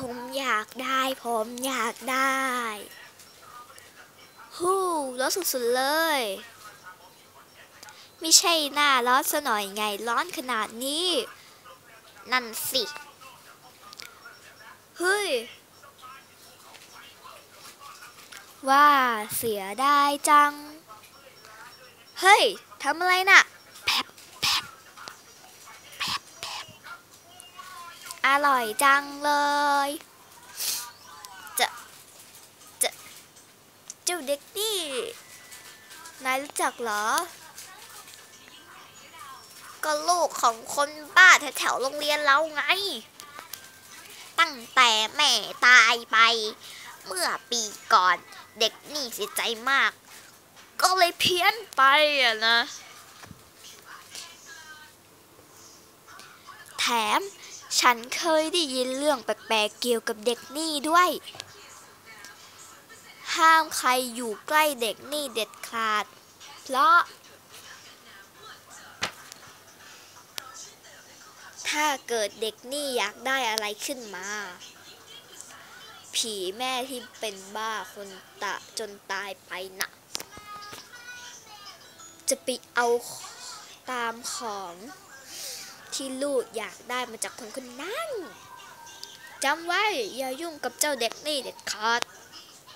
ผมอยากได้ ผมอยากได้ฮู้ร้อนสุดๆเลย ไม่ใช่หน้าร้อนซะหน่อยไงร้อนขนาดนี้ นั่นสิ เฮ้ย ว่าเสียได้จัง เฮ้ยทำอะไรน่ะ อร่อยจังเลย จะ จะเจ้าเด็กนี่ นายรู้จักเหรอ ก็ลูกของคนบ้าแถวๆโรงเรียนเราไง ตั้งแต่แม่ตายไป เมื่อปีก่อนเด็กนี่เสียใจมาก ก็เลยเพี้ยนไปอะนะ แถม ฉันเคยได้ยินเรื่องแปลกๆเกี่ยวกับเด็กนี่ด้วย ห้ามใครอยู่ใกล้เด็กนี่เด็ดขาด เพราะ ถ้าเกิดเด็กนี่อยากได้อะไรขึ้นมา ผีแม่ที่เป็นบ้าคนตะจนตายไปนะจะไปเอาตามของ ที่ลูกอยากได้มาจากคนคนนั้นจำไว้อย่ายุ่งกับเจ้าเด็กนี่เด็ดขาด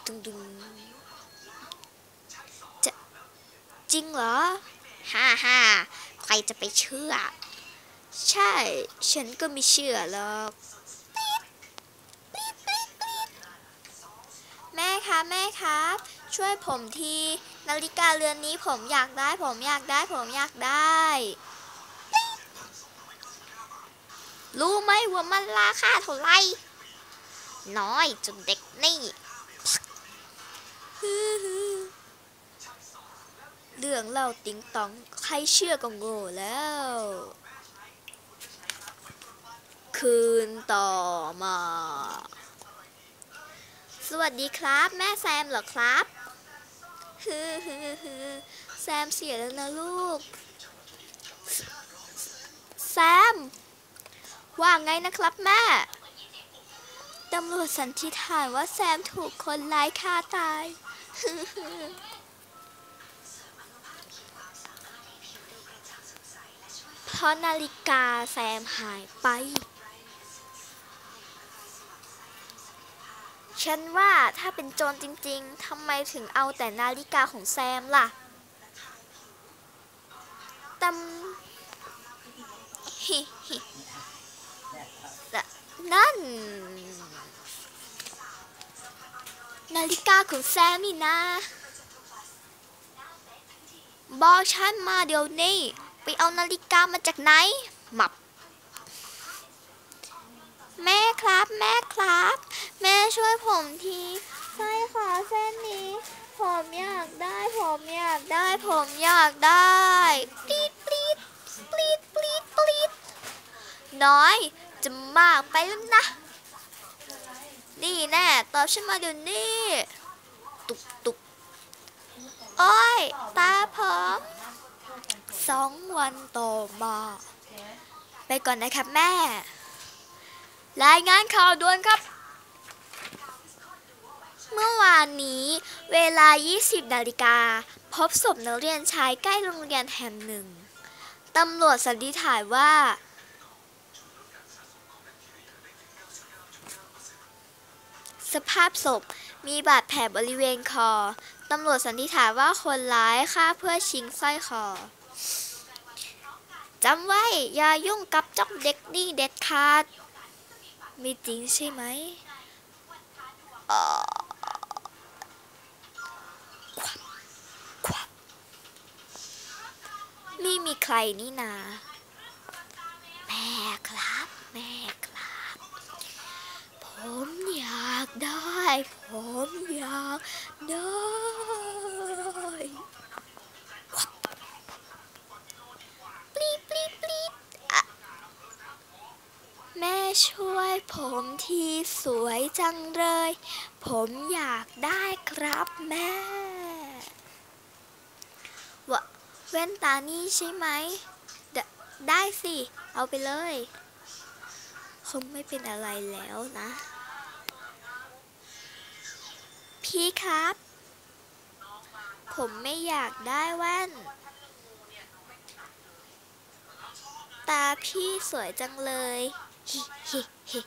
ดุงดุงจะจริงเหรอ ฮ่าฮ่าใครจะไปเชื่อ ใช่ ฉันก็ไม่เชื่อหรอกแม่คะแม่ครับ ช่วยผมทีนาฬิกาเรือนนี้ผมอยากได้ผมอยากได้ผมอยากได้ รู้ไหมว่ามันราคาเท่าไหร่น้อยจนเด็กนี่ เรื่องเล่าติ๊งตอง ใครเชื่อก็โง่แล้ว คืนต่อมา สวัสดีครับ แม่แซมเหรอครับแซมเสียแล้วนะลูก แซม ว่าไงนะครับแม่ ตำรวจสันนิษฐานว่าแซมถูกคนร้ายฆ่าตาย เพราะนาฬิกาแซมหายไป ฉันว่าถ้าเป็นโจรจริงๆ ทำไมถึงเอาแต่นาฬิกาของแซมล่ะตำ นั่น นาฬิกาของแซมนี่นะ บอกฉันมาเดี๋ยวนี้ ไปเอานาฬิกามาจากไหน หมับ แม่ครับแม่ครับ แม่ช่วยผมทีใช่ค่ะเส้นนี้ ผมอยากได้ ผมอยากได้ ผมอยากได้ปลีดปลีดปลีดปลีดปลีดน้อย จะมากไปแล้วนะ นี่แน่ตอบฉันมาเดี๋ยวนี้ ตุกตุกโอ้ย ตาผมสองวันต่อมา ไปก่อนนะครับแม่ รายงานข่าวด่วนครับ เมื่อวานนี้เวลา 20 นาฬิกา พบศพนักเรียนชายใกล้โรงเรียนแห่งหนึ่ง ตำรวจสันนิษฐานว่า สภาพศพมีบาดแผลบริเวณคอ ตำรวจสันนิษฐานว่าคนร้ายฆ่าเพื่อชิงสร้อยคอ จำไว้ อย่ายุ่งกับเจ้าเด็กนี่เด็ดขาด มีจริงใช่ไหม ไม่มีใครนี่นา แม่ครับ แม่ครับ ผมอยากได้ ผมอยากได้วับปลีดปลีดปลีดอะ แม่ ช่วยผมทีสวยจังเลย ผมอยากได้ครับแม่วะแว่นตานี่ใช่ไหมไดได้สิ เอาไปเลย คงไม่เป็นอะไรแล้วนะ พี่ครับ ผมไม่อยากได้แว่นตาพี่สวยจังเลย ฮิฮิฮิ